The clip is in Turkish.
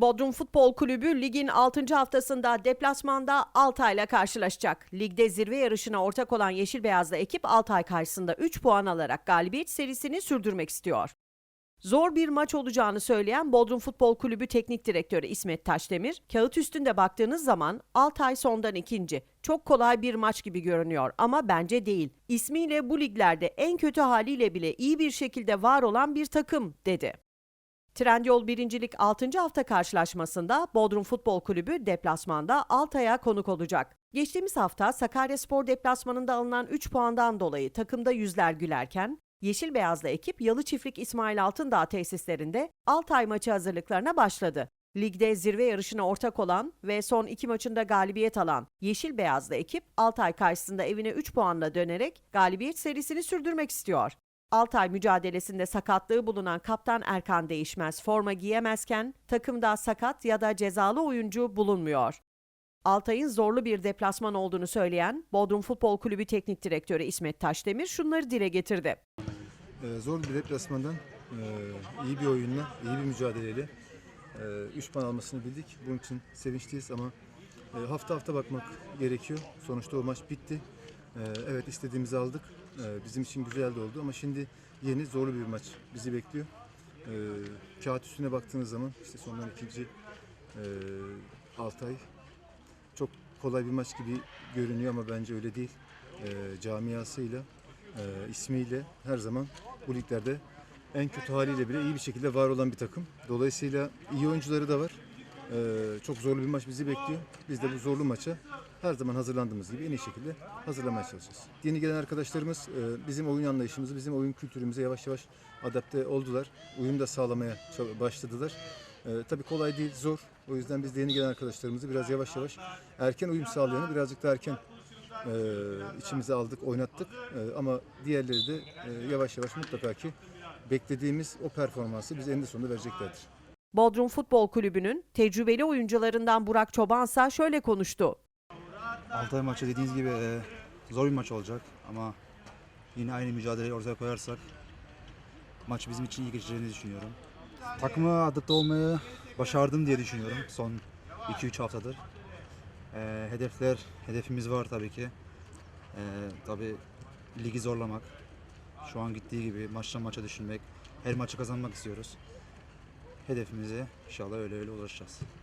Bodrum Futbol Kulübü ligin 6. haftasında deplasmanda Altay'la karşılaşacak. Ligde zirve yarışına ortak olan Yeşil Beyazlı ekip Altay karşısında 3 puan alarak galibiyet serisini sürdürmek istiyor. Zor bir maç olacağını söyleyen Bodrum Futbol Kulübü Teknik Direktörü İsmet Taşdemir, kağıt üstünde baktığınız zaman Altay sondan ikinci. Çok kolay bir maç gibi görünüyor ama bence değil. İsmiyle bu liglerde en kötü haliyle bile iyi bir şekilde var olan bir takım dedi. Trendyol birincilik 6. hafta karşılaşmasında Bodrum Futbol Kulübü deplasmanda Altay'a konuk olacak. Geçtiğimiz hafta Sakaryaspor deplasmanında alınan 3 puandan dolayı takımda yüzler gülerken, Yeşil Beyazlı ekip Yalı Çiftlik İsmail Altındağ tesislerinde Altay maçı hazırlıklarına başladı. Ligde zirve yarışına ortak olan ve son iki maçında galibiyet alan Yeşil Beyazlı ekip Altay karşısında evine 3 puanla dönerek galibiyet serisini sürdürmek istiyor. Altay mücadelesinde sakatlığı bulunan kaptan Erkan Değişmez forma giyemezken takımda sakat ya da cezalı oyuncu bulunmuyor. Altay'ın zorlu bir deplasman olduğunu söyleyen Bodrum Futbol Kulübü Teknik Direktörü İsmet Taşdemir şunları dile getirdi. Ee, zor bir deplasmandan e, iyi bir oyunla, iyi bir mücadeleyle 3 puan almasını bildik. Bunun için sevinçliyiz ama e, hafta hafta bakmak gerekiyor. Sonuçta o maç bitti. E, evet istediğimizi aldık. E, bizim için güzel de oldu ama şimdi yeni zorlu bir maç bizi bekliyor. E, kağıt üstüne baktığınız zaman işte sondan ikinci e, Altay çok kolay bir maç gibi görünüyor ama bence öyle değil. Camiasıyla, e, ismiyle her zaman bu liglerde en kötü haliyle bile iyi bir şekilde var olan bir takım. Dolayısıyla iyi oyuncuları da var. Çok zorlu bir maç bizi bekliyor. Biz de bu zorlu maça her zaman hazırlandığımız gibi en iyi şekilde hazırlamaya çalışacağız. Yeni gelen arkadaşlarımız e, bizim oyun anlayışımızı, bizim oyun kültürümüze yavaş yavaş adapte oldular. Uyum da sağlamaya başladılar. E, tabii kolay değil, zor. O yüzden biz de yeni gelen arkadaşlarımızı biraz yavaş yavaş erken uyum sağlayanı birazcık da erken e, içimize aldık, oynattık. E, ama diğerleri de yavaş yavaş mutlaka ki beklediğimiz o performansı bize eninde sonunda vereceklerdir. Bodrum Futbol Kulübü'nün tecrübeli oyuncularından Burak Çobansa şöyle konuştu. Altay maçı dediğiniz gibi e, zor bir maç olacak ama yine aynı mücadeleyi ortaya koyarsak maç bizim için iyi geçeceğini düşünüyorum. Takıma adapte olmayı başardım diye düşünüyorum son 2-3 haftadır. E, hedefler, hedefimiz var tabii ki. E, tabii ligi zorlamak. Şu an gittiği gibi maçtan maça düşünmek. Her maçı kazanmak istiyoruz. Hedefimize inşallah öyle öyle ulaşacağız.